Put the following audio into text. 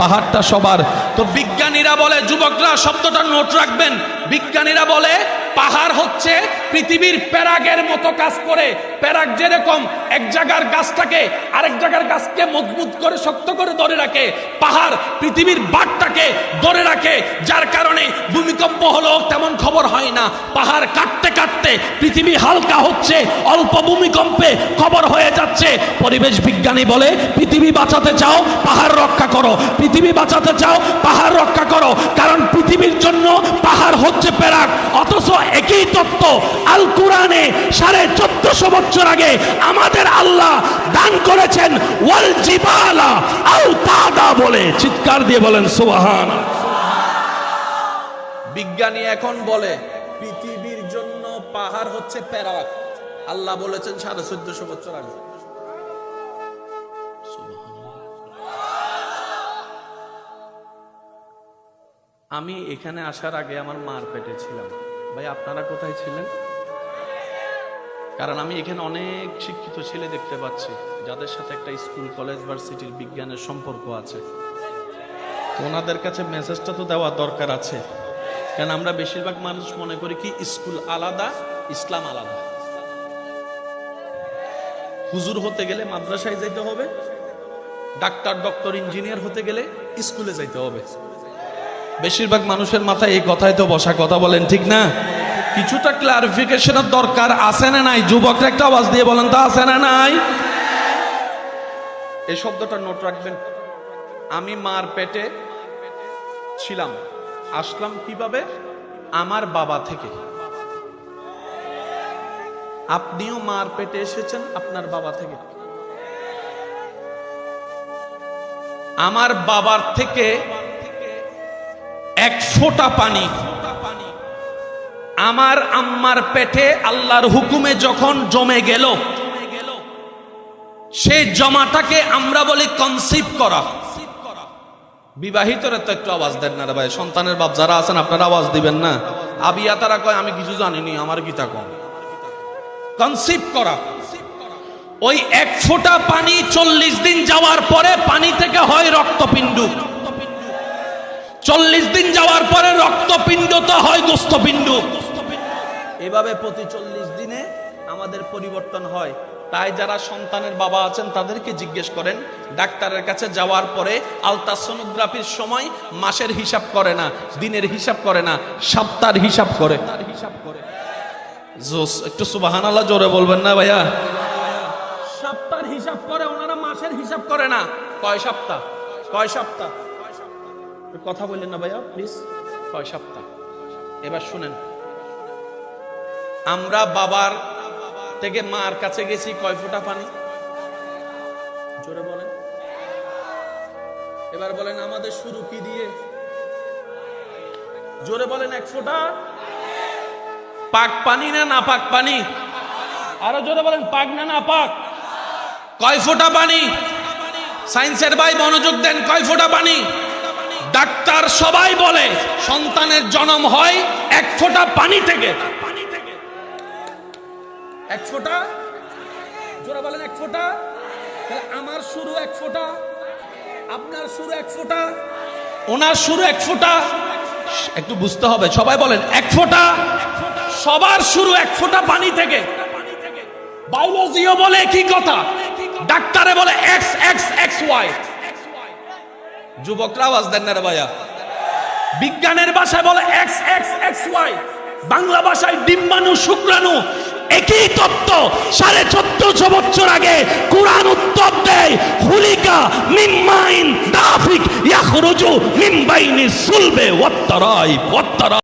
পাহাড়টা সবার। তো বিজ্ঞানীরা বলে যুবকরা শব্দটা নোট রাখবেন। বিজ্ঞানীরা বলে পাহাড় হচ্ছে পৃথিবীর প্যারাগের মতো কাজ করে। প্যারাগ যেরকম এক জায়গার গাছটাকে আরেক জায়গার গাছকে মজবুত করে, শক্ত করে ধরে রাখে, পাহাড় পৃথিবীর বাটটাকে ধরে রাখে, যার কারণে ভূমিকম্প হলো তেমন খবর হয় না। পাহাড় কাটতে কাটতে পৃথিবী হালকা হচ্ছে, অল্প ভূমিকম্পে খবর হয়ে যাচ্ছে। পরিবেশ বিজ্ঞানী বলে, পৃথিবী বাঁচাতে চাও, পাহাড় রক্ষা করো। পৃথিবী বাঁচাতে চাও, পাহাড় রক্ষা করো। কারণ পৃথিবীর জন্য পাহাড় হচ্ছে প্যারাক অথচ একই তত্ত্ব আল কোরআনে সাড়ে চোদ্দশো বছর আগে আমাদের আল্লাহ দান করেছেন ওয়াল জিবালা আও তাদা বলে। চিৎকার দিয়ে বলেন সুবহান বিজ্ঞানী এখন বলে পৃথিবীর জন্য পাহাড় হচ্ছে প্যারাক। আল্লাহ বলেছেন সাড়ে চোদ্দশো বছর আগে। আমি এখানে আসার আগে আমার মার পেটে ছিলাম। ভাই, আপনারা কোথায় ছিলেন? কারণ আমি এখানে অনেক শিক্ষিত ছেলে দেখতে পাচ্ছি, যাদের সাথে একটা স্কুল, কলেজ, ভার্সিটির বিজ্ঞানের সম্পর্ক আছে। তো ওনাদের কাছে মেসেজটা তো দেওয়া দরকার আছে। কারণ আমরা বেশিরভাগ মানুষ মনে করি কি, স্কুল আলাদা, ইসলাম আলাদা। হুজুর হতে গেলে মাদ্রাসায় যাইতে হবে, ডাক্তার, ডক্টর, ইঞ্জিনিয়ার হতে গেলে স্কুলে যাইতে হবে। বেশিরভাগ মানুষের মাথায় এই কথাই তো বসা কথা বলেন, ঠিক না? কিছুটা ক্লারিফিকেশনের দরকার আছে না নাই? যুবকরা একটা আওয়াজ দিয়ে বলেন তো, আছে না নাই? এই শব্দটা নোট রাখবেন। আমি মার পেটে ছিলাম। আসলাম কীভাবে? আমার বাবা থেকে। আপনিও মার পেটে এসেছেন আপনার বাবা থেকে। আমার বাবার থেকে এক ফোঁটা পানি। আমার আম্মার পেটে আল্লাহর হুকুমে যখন জমে গেল সেই জমাটাকে আমরা বলি কনসিভ করা। বিবাহিতরা তো একটু আওয়াজ দেন না ভাই, সন্তানের বাপ যারা আছেন আপনারা আওয়াজ দিবেন না। আবিয়া তারা কয়, আমি কিছু জানিনি, আমার গীতা কম। কনসিভ করা। ওই এক ফোঁটা পানি চল্লিশ দিন যাওয়ার পরে পানি থেকে হয় রক্তপিণ্ড। চল্লিশ দিন যাওয়ার পরে রক্তপিণ্ড তো হয় গোস্তপিণ্ড। এভাবে প্রতি চল্লিশ দিনে আমাদের পরিবর্তন হয়। তাই যারা সন্তানের বাবা আছেন, তাদেরকে জিজ্ঞেস করেন, ডাক্তারের কাছে যাওয়ার পরে আলট্রাসোনোগ্রাফির সময় মাসের হিসাব করে না, দিনের হিসাব করে না, সপ্তাহের হিসাব করে। হিসাব করে জোস, একটু সুবাহান আল্লাহ জোরে বলবেন না ভাইয়া? সপ্তাহের হিসাব করে, ওনারা মাসের হিসাব করে না। কয় সপ্তাহ? কয় সপ্তাহ? কথা বললেন না ভাইয়া প্লিজ কয় সপ্তাহ। এবার শুনেন। আমরা বাবার থেকে মার কাছে গেছি কয় ফোঁটা পানি? জোরে বলেন। এবার বলেন আমাদের শুরু কি দিয়ে? জোরে বলেন এক ফোঁটা। পাক পানি না না পাক পানি? আরও জোরে বলেন পাক না না পাক। কয় ফোঁটা পানি? সায়েন্সের ভাই মনোযোগ দেন কয় ফোঁটা পানি? সবাই বলে, সন্তানের জন্ম হয় এক ফোঁটা পানি থেকে। এক ফোঁটা? জোরা বলেন, এক ফোঁটা? আমার শুরু এক ফোঁটা, আপনার শুরু এক ফোঁটা, ওনার শুরু এক ফোঁটা। একটু বুঝতে হবে, সবাই বলেন, এক ফোঁটা, সবার শুরু এক ফোঁটা পানি থেকে। বায়োলজিও বলে কি কথা, ডাক্তারে বলে এক্স এক্স এক্স ওয়াই যুবকরা আওয়াজ দেন না রে ভাইয়া। বিজ্ঞানের ভাষায় বলে X X X Y Bangla ভাষায় ডিম্বাণু, শুক্রাণু, একই তত্ত্ব। সাড়ে চোদ্দশো বছর আগে কোরআন উত্তর দেয়, হুলিকা মিম্মাইন দাফিক ইয়াখরুজু মিম্বাইনি সুলবে ওয়াত্তারাই ওয়াত্তারা